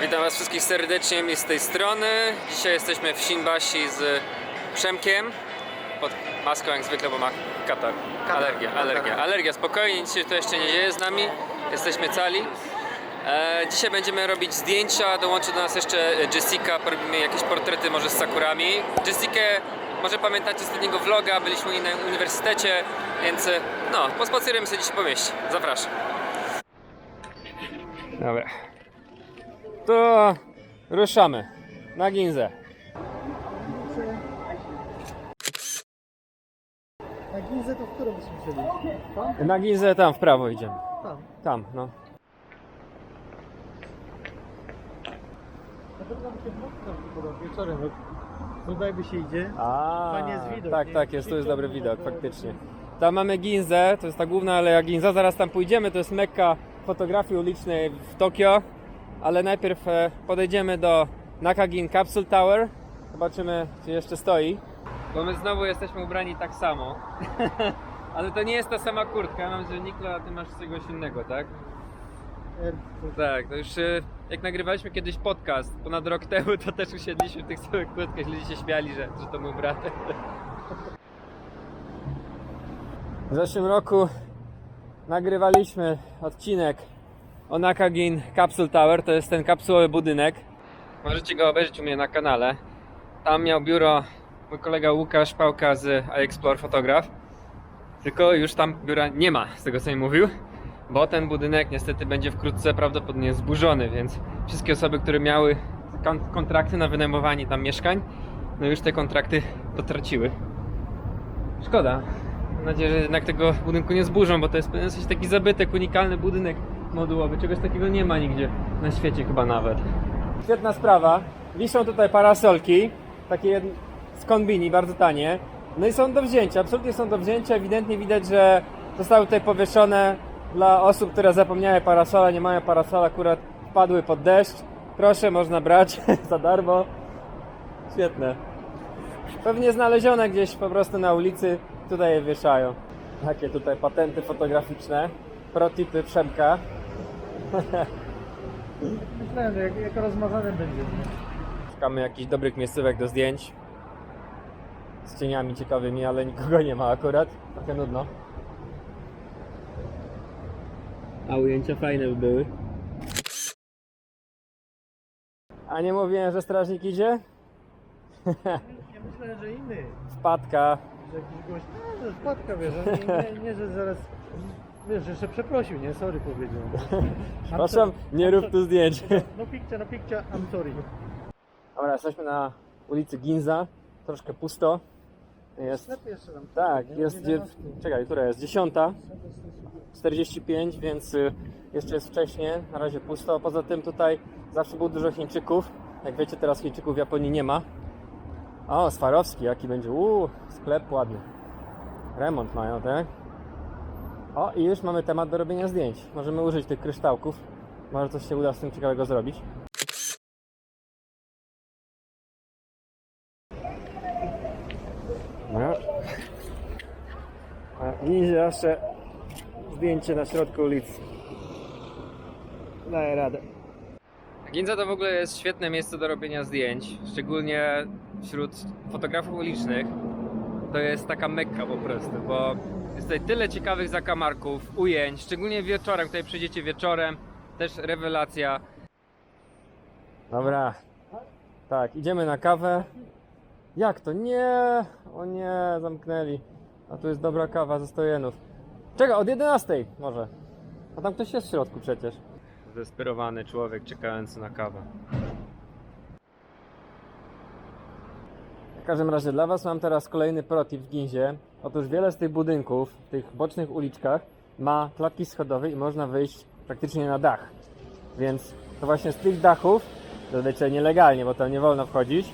Witam Was wszystkich serdecznie mi z tej strony. Dzisiaj jesteśmy w Sinbasi z Przemkiem. Pod maską jak zwykle, bo ma katar. Alergia, alergia, alergia. Spokojnie, nic się to jeszcze nie dzieje z nami. Jesteśmy cali. E, dzisiaj będziemy robić zdjęcia. Dołączy do nas jeszcze Jessica. Porobimy jakieś portrety może z sakurami. Jessikę może pamiętacie z ostatniego vloga. Byliśmy u niej na uniwersytecie, więc e, no, pospacerujemy sobie dzisiaj po mieście. Zapraszam. Dobra. To ruszamy na Ginzę. Na Ginzę to w którą byśmy chcieli? Tam? Na Ginzę tam w prawo idziemy. Tam. Tam, no. Na pewno by się tam wieczorem. bo Tutaj by się idzie. A, Fajnie jest widok, tak, nie? tak, jest, tu jest dobry widok, faktycznie. Tam mamy Ginzę, to jest ta główna aleja Ginza, zaraz tam pójdziemy, to jest mekka fotografii ulicznej w Tokio, ale najpierw e, podejdziemy do Nakagin Capsule Tower, zobaczymy, czy jeszcze stoi. Bo my znowu jesteśmy ubrani tak samo, ale to nie jest ta sama kurtka, mam, że Nikla, ty masz czegoś innego, tak? Tak, to już e, jak nagrywaliśmy kiedyś podcast ponad rok temu, to też usiedliśmy w tych samych kurtkach, ludzie się śmiali, że, że to mój brat. W zeszłym roku nagrywaliśmy odcinek o Nakagin Capsule Tower, to jest ten kapsułowy budynek. Możecie go obejrzeć u mnie na kanale. Tam miał biuro mój kolega Łukasz Pałka z iExplore Fotograf. Tylko już tam biura nie ma, z tego co mi mówił bo ten budynek niestety będzie wkrótce prawdopodobnie zburzony, więc wszystkie osoby, które miały kon- kontrakty na wynajmowanie tam mieszkań, no już te kontrakty potraciły. Szkoda. Mam nadzieję, że jednak tego budynku nie zburzą, bo to jest w sensie taki zabytek, unikalny budynek modułowy. Czegoś takiego nie ma nigdzie na świecie chyba nawet. Świetna sprawa. Wiszą tutaj parasolki, takie z kombini, bardzo tanie. No i są do wzięcia, absolutnie są do wzięcia. Ewidentnie widać, że zostały tutaj powieszone dla osób, które zapomniały parasola, nie mają parasola, akurat wpadły pod deszcz. Proszę, można brać za darmo. Świetne. Pewnie znalezione gdzieś po prostu na ulicy, tutaj je wieszają. Takie tutaj patenty fotograficzne, protipy Przemka. Myślałem, że jak, jak rozmazane będzie. Szukamy jakichś dobrych miejscówek do zdjęć. Z cieniami ciekawymi, ale nikogo nie ma akurat. Trochę nudno. A ujęcia fajne by były. A nie mówiłem, że strażnik idzie? Ja myślałem, że inny. Wpadka. Że jakiś gość. A, że wpadka wiesz, nie, nie, nie, że zaraz. Wiesz, jeszcze przeprosił, nie? Sorry powiedział. Przepraszam, nie rób tu zdjęć. No pikcia, no pikcia, I'm sorry. Dobra, jesteśmy na ulicy Ginza. Troszkę pusto. Jest. Sklep jeszcze tam. Tak, jest. Od Dzie... 11. Czekaj, która jest? Dziesiąta. 45, więc y, jeszcze jest wcześnie, na razie pusto. Poza tym tutaj zawsze było dużo Chińczyków. Jak wiecie, teraz Chińczyków w Japonii nie ma. O, Swarowski, jaki będzie. Uuu, sklep ładny. Remont mają, tak? O, i już mamy temat do robienia zdjęć. Możemy użyć tych kryształków. Może coś się uda z tym ciekawego zrobić. No. I zawsze zdjęcie na środku ulicy. Daję radę. Ginza to w ogóle jest świetne miejsce do robienia zdjęć, szczególnie wśród fotografów ulicznych. To jest taka mekka po prostu, bo jest tutaj tyle ciekawych zakamarków, ujęć, szczególnie wieczorem, tutaj przyjdziecie wieczorem, też rewelacja. Dobra, tak, idziemy na kawę. Jak to? Nie! O nie, zamknęli. A tu jest dobra kawa ze stojenów. Czekaj, od 11 może. A tam ktoś jest w środku przecież. Zdesperowany człowiek czekający na kawę. Każdym razie dla Was mam teraz kolejny protip w Ginzie. Otóż wiele z tych budynków, w tych bocznych uliczkach ma klatki schodowe i można wyjść praktycznie na dach. Więc to właśnie z tych dachów, zazwyczaj nielegalnie, bo tam nie wolno wchodzić,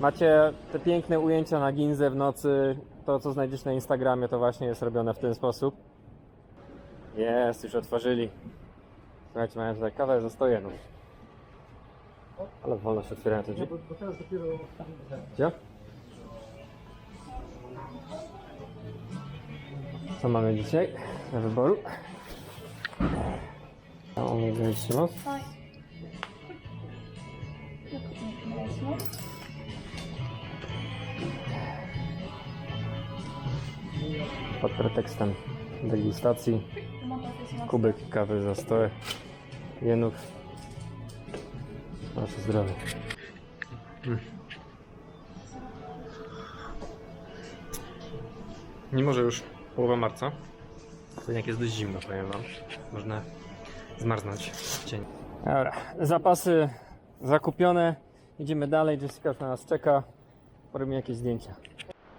macie te piękne ujęcia na Ginzę w nocy. To, co znajdziesz na Instagramie, to właśnie jest robione w ten sposób. Jest, już otworzyli. Słuchajcie, mają tutaj kawę ze stojenów. Ale wolno się otwierają te No, drzwi. bo, bo teraz dopiero. Gdzie? Co mamy dzisiaj do wyboru? A on nie będzie trzymał? mocno. Pod pretekstem degustacji kubek kawy za 100 jenów. Nasze zdrowie. Mimo, że już połowa marca, jednak jest dość zimno, powiem wam. Można zmarznąć w cieniu. Dobra, zapasy zakupione. Idziemy dalej, Jessica już na nas czeka. Porobimy jakieś zdjęcia.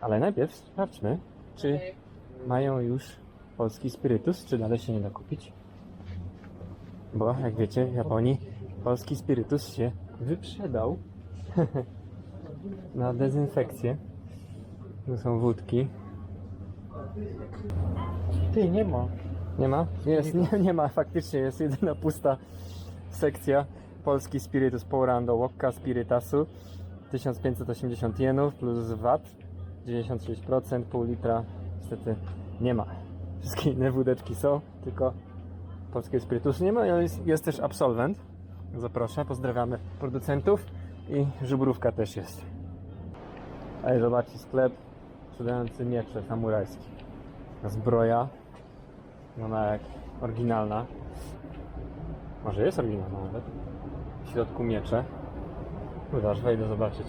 Ale najpierw sprawdźmy, czy mają już polski spirytus, czy dalej się nie da kupić. Bo jak wiecie, w Japonii polski spirytus się wyprzedał na dezynfekcję. Tu są wódki. Ty, nie ma. Nie ma? Jest, nie, nie ma, faktycznie jest jedyna pusta sekcja. Polski spirytus Pourando Wokka Spiritasu 1580 jenów plus VAT 96%, pół litra. Niestety nie ma. Wszystkie inne wódeczki są, tylko polskiego spirytusu nie ma, ale jest, jest też absolwent. Zapraszam, pozdrawiamy producentów i żubrówka też jest. Ej, zobaczcie, sklep sprzedający miecze samurajskie. Zbroja ona jak oryginalna. Może jest oryginalna nawet. W środku miecze. Kurde, aż wejdę zobaczyć.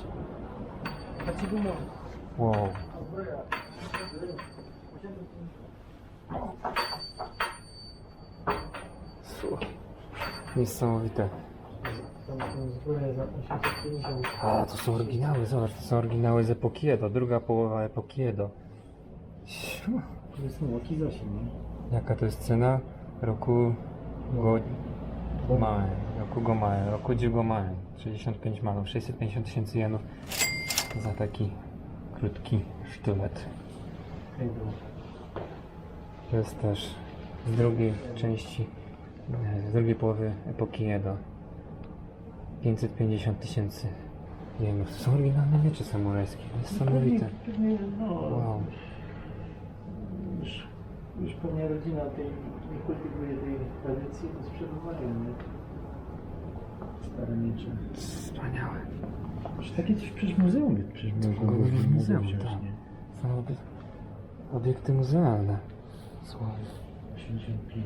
Wow. Su. Niesamowite. Tam są zbroje za 850. A, to są oryginały, zobacz, to są oryginały z epoki Edo, druga połowa epoki Edo. To są łoki nie? Jaka to jest cena? Roku go... Gomae, roku Gomae, roku Gomae. 65 manów, 650 tysięcy jenów za taki krótki sztylet. To jest też z drugiej części, nie, z drugiej połowy epoki Edo. 550 tysięcy jenów. To są oryginalne miecze samurajskie, niesamowite. Pewnie, pewnie, no, Wow. Już, pewnie rodzina tej nie kultywuje tej tradycji, to sprzedawają, nie? Stare miecze. Wspaniałe. Już takie coś przecież muzeum jest, przecież To mogą- mogą muzeum, wziąć, tak. nie? Są obiek- obiekty muzealne. Słowo. 85.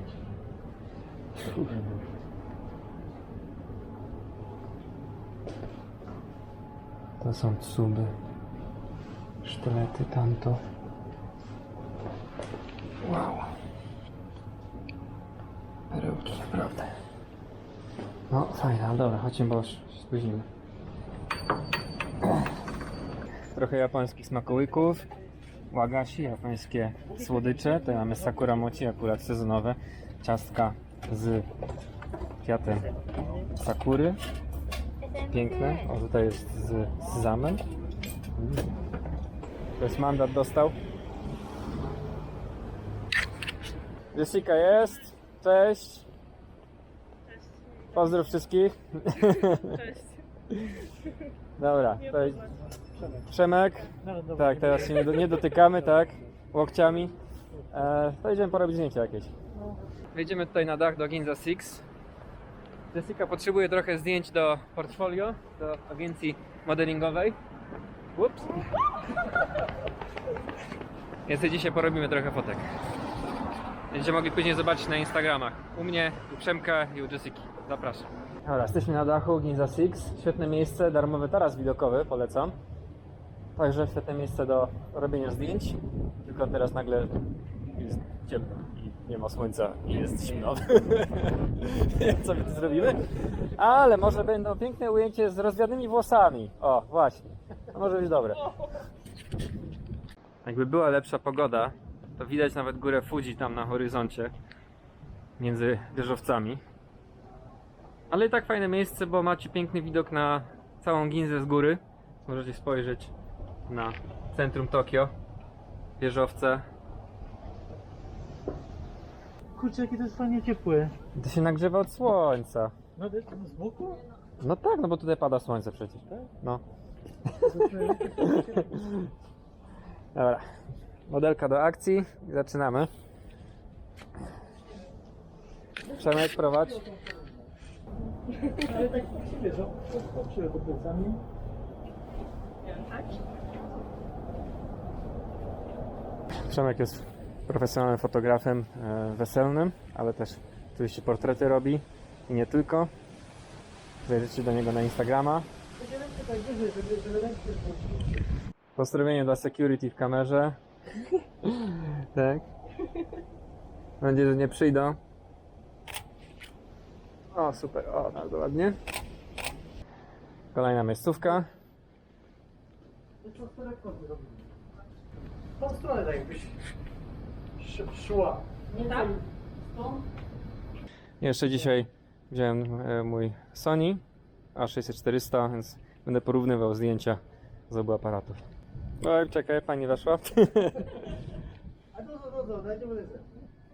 To są cuby. Sztylety tamto. Wow. Perełki, naprawdę. No fajne, ale dobra, chodźmy, bo już się spóźnimy. Trochę japońskich smakołyków. Wagashi, japońskie słodycze. Tutaj mamy sakura mochi, akurat sezonowe. Ciastka z kwiatem sakury. Piękne. O, tutaj jest z sezamen. Mm. To jest mandat dostał. Jessica jest. Cześć. Pozdrów wszystkich. Cześć. Dobra, to poznać. Przemek. No. Tak, teraz się nie, do, nie dotykamy, tak? Łokciami. E, to idziemy porobić zdjęcie jakieś. Wejdziemy tutaj na dach do Ginza Six. Jessica potrzebuje trochę zdjęć do portfolio, do agencji modelingowej. Ups. Więc dzisiaj porobimy trochę fotek. Będziecie mogli później zobaczyć na Instagramach. U mnie, u Przemka i u Jessiki. Zapraszam. Dobra, jesteśmy na dachu Ginza Six. Świetne miejsce, darmowy taras widokowy, polecam. Także świetne miejsce do robienia zdjęć. Tylko teraz nagle jest ciemno i nie ma słońca i jest zimno. Co my tu zrobimy. Ale może będą piękne ujęcie z rozwianymi włosami. O, właśnie. To może być dobre. Jakby była lepsza pogoda, to widać nawet górę Fuji tam na horyzoncie. Między wieżowcami. Ale i tak fajne miejsce, bo macie piękny widok na całą Ginzę z góry. Możecie spojrzeć na centrum Tokio. Wieżowce. Kurczę, jakie to jest fajnie ciepłe. To się nagrzewa od słońca. No, to- z boku? No tak, no bo tutaj pada słońce przecież. No. Dobra. Modelka do akcji i zaczynamy. Przemek, prowadź. Ale tak o, patrzyłem pod plecami. Przemek jest profesjonalnym fotografem e, weselnym, ale też oczywiście portrety robi i nie tylko. Zajrzyjcie do niego na Instagrama. Pozdrowienie dla security w kamerze. tak. Mam nadzieję, że nie przyjdą. O, super. O, bardzo ładnie. Kolejna miejscówka. W tą stronę tak jakbyś sz- szła. Nie tak? Jeszcze dzisiaj wziąłem e, mój Sony A6400, więc będę porównywał zdjęcia z obu aparatów. Oj, czekaj, pani weszła.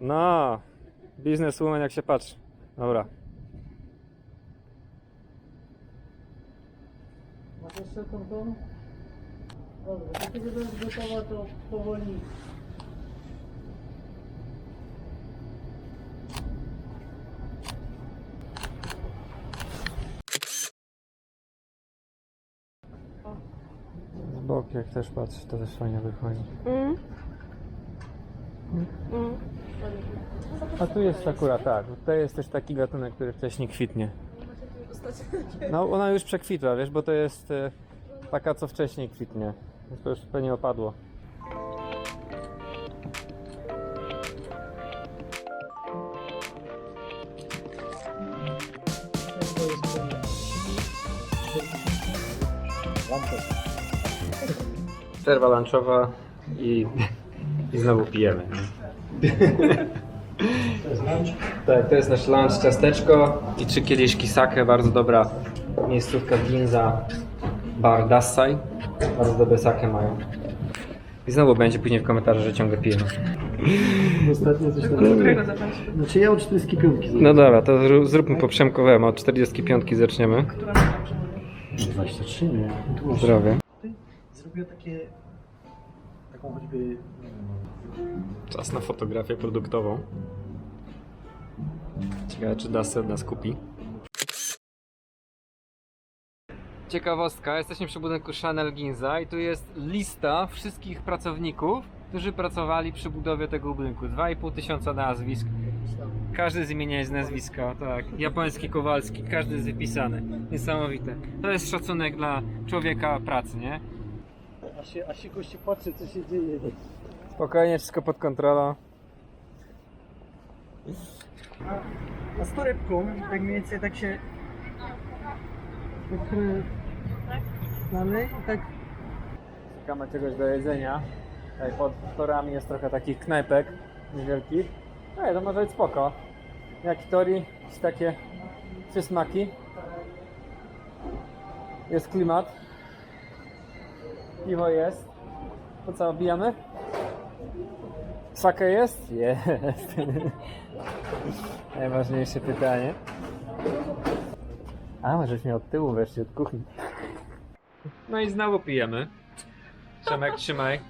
No, bizneswoman jak się patrzy. Dobra. Masz jeszcze tą tą? Dobra, kiedy będziesz gotowa, to powoli. Jak też patrz, to też fajnie wychodzi. Mm. Mm. A tu jest akurat tak, tutaj jest też taki gatunek, który wcześniej kwitnie. No ona już przekwitła, wiesz, bo to jest e, taka, co wcześniej kwitnie. To już pewnie opadło. Przerwa lunchowa i, i znowu pijemy. To jest lunch. Tak, to jest nasz lunch, ciasteczko i trzy kieliszki sake, bardzo dobra miejscówka Ginza, bar Dassai. Bardzo dobre sake mają. I znowu będzie później w komentarzach, że ciągle pijemy. Ostatnio coś tam Którego? Znaczy ja od 45 No dobra, to zró- zróbmy po przemkowemu, od 45 zaczniemy. Która ma przewodnik? 23, nie? Zdrowie. Zrobiła takie... Taką choćby... Czas na fotografię produktową. Ciekawe, czy od nas kupi. Ciekawostka, jesteśmy przy budynku Chanel Ginza i tu jest lista wszystkich pracowników, którzy pracowali przy budowie tego budynku. 2,5 tysiąca nazwisk. Każdy z imienia jest nazwiska, tak. Japoński, Kowalski, każdy jest wypisany. Niesamowite. To jest szacunek dla człowieka pracy, nie? A się, a się gości patrzy, co się dzieje. Spokojnie, wszystko pod kontrolą. A z torebką, tak mniej więcej tak się... Tak trochę dalej i tak... Szukamy czegoś do jedzenia. Tutaj pod torami jest trochę takich knajpek niewielkich. Ej, to może być spoko. Jak tori, jakieś takie przysmaki. Jest klimat. Piwo jest. To co, bijamy? Sake jest? Jest. Najważniejsze pytanie. A, może mnie od tyłu weszli od kuchni. No i znowu pijemy. Przemek, trzymaj.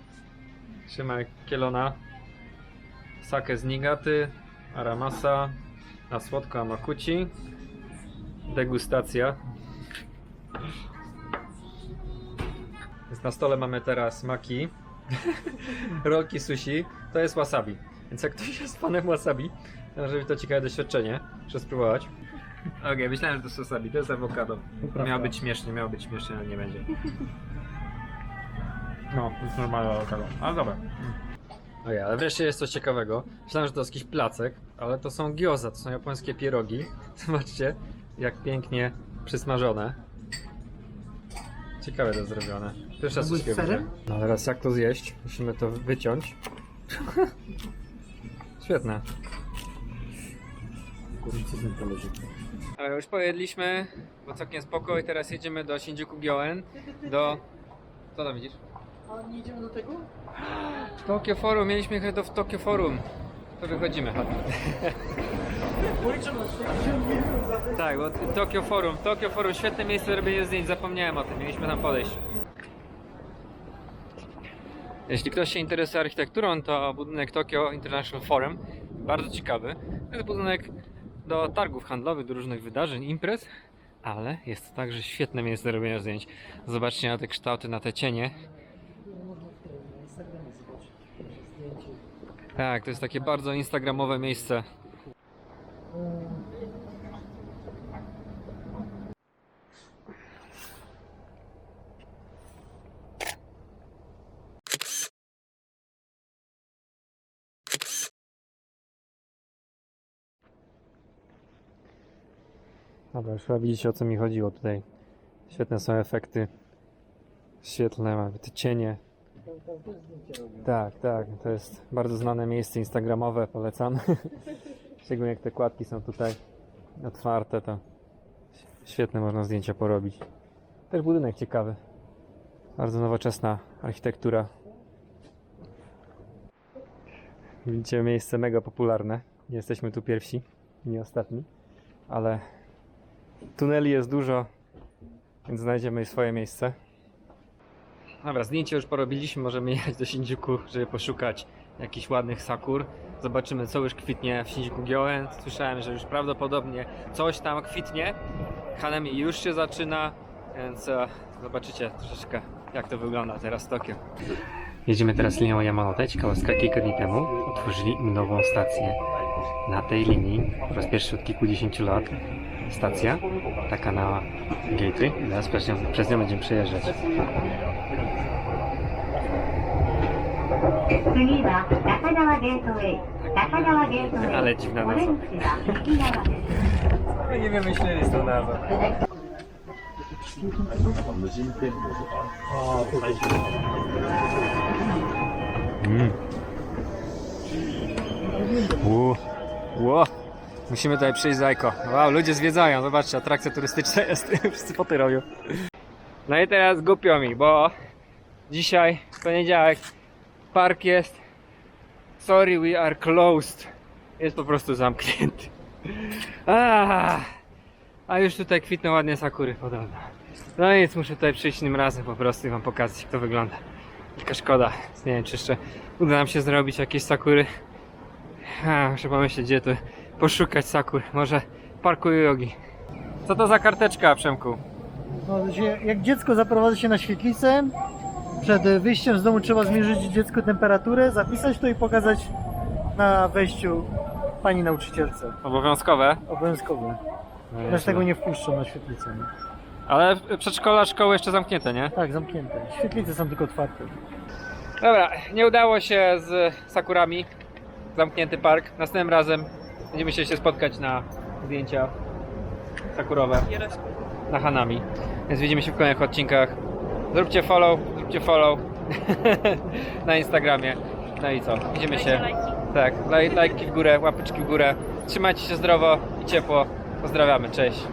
Trzymaj kielona. Sake z Nigaty. Aramasa. Na słodko Amakuchi. Degustacja. Więc na stole mamy teraz maki. Rolki sushi. To jest wasabi. Więc jak ktoś jest fanem wasabi, to może być to ciekawe doświadczenie. Muszę spróbować. Okej, myślałem, że to jest wasabi. To jest awokado. Miało być śmiesznie, miało być śmiesznie, ale nie będzie. No, to jest normalne awokado. Ale dobra. Ojej, ale wreszcie jest coś ciekawego. Myślałem, że to jest jakiś placek, ale to są gyoza, to są japońskie pierogi. Zobaczcie, jak pięknie przysmażone. Ciekawe to zrobione. Pierwszy raz coś serem? widzę. No teraz jak to zjeść? Musimy to wyciąć. Świetne. Kurczę. Ale już pojedliśmy, bo całkiem spoko i teraz jedziemy do Shinjuku Gyoen, do... Co tam widzisz? A nie idziemy do tego? Tokyo Forum, mieliśmy jechać do Tokyo Forum. To wychodzimy, chodź. Policzę na 60 minut za te... Tak, bo Tokyo Forum, Tokyo Forum, świetne miejsce do robienia zdjęć, zapomniałem o tym, mieliśmy tam podejść. Jeśli ktoś się interesuje architekturą, to budynek Tokyo International Forum, bardzo ciekawy. To jest budynek do targów handlowych, do różnych wydarzeń, imprez, ale jest to także świetne miejsce do robienia zdjęć. Zobaczcie na te kształty, na te cienie. Tak, to jest takie bardzo instagramowe miejsce. Dobra, już chyba widzicie o co mi chodziło tutaj. Świetne są efekty świetlne, te cienie. Tak, tak, to jest bardzo znane miejsce instagramowe, polecam. Szczególnie jak te kładki są tutaj otwarte, to świetne można zdjęcia porobić. Też budynek ciekawy. Bardzo nowoczesna architektura. Widzicie, miejsce mega popularne. Jesteśmy tu pierwsi, nie ostatni, ale tuneli jest dużo, więc znajdziemy swoje miejsce. Dobra, zdjęcie już porobiliśmy, możemy jechać do Shinjuku, żeby poszukać jakichś ładnych sakur. Zobaczymy, co już kwitnie w Shinjuku Gyoen. Słyszałem, że już prawdopodobnie coś tam kwitnie. Hanami już się zaczyna, więc e, zobaczycie troszeczkę, jak to wygląda teraz w Tokio. Jedziemy teraz linią Yamanote. Ciekawostka, kilka dni temu otworzyli nową stację na tej linii. Po raz pierwszy od kilkudziesięciu lat stacja, taka na gateway. Teraz przez nią, przez nią będziemy przejeżdżać. Ale dziwna nazwa. My nie wymyślili z tą nazwą. Mm. Musimy tutaj przyjść zajko. Wow, ludzie zwiedzają. Zobaczcie, atrakcja turystyczna jest. Wszyscy foty robią. No i teraz głupio mi, bo dzisiaj, w poniedziałek, park jest Sorry, we are closed. Jest po prostu zamknięty. A już tutaj kwitną ładnie sakury podobno. No nic, muszę tutaj przyjść innym razem po prostu i wam pokazać jak to wygląda. Tylko szkoda, nie wiem czy jeszcze uda nam się zrobić jakieś sakury. A, muszę pomyśleć gdzie tu poszukać sakur. Może parku jogi. Co to za karteczka, Przemku? No, się- jak dziecko zaprowadzi się na świetlicę, przed wyjściem z domu trzeba zmierzyć dziecku temperaturę, zapisać to i pokazać na wejściu pani nauczycielce. Obowiązkowe. Obowiązkowe. Bez tego nie wpuszczą na świetlicę. Nie? Ale przedszkola, szkoły jeszcze zamknięte, nie? Tak, zamknięte. Świetlice są tylko otwarte. Dobra, nie udało się z Sakurami. Zamknięty park. Następnym razem będziemy się się spotkać na zdjęcia Sakurowe na Hanami. Więc widzimy się w kolejnych odcinkach. Zróbcie follow, zróbcie follow na Instagramie. No i co? Widzimy się. Tak, laj, lajki w górę, łapeczki w górę. Trzymajcie się zdrowo i ciepło. Pozdrawiamy, cześć.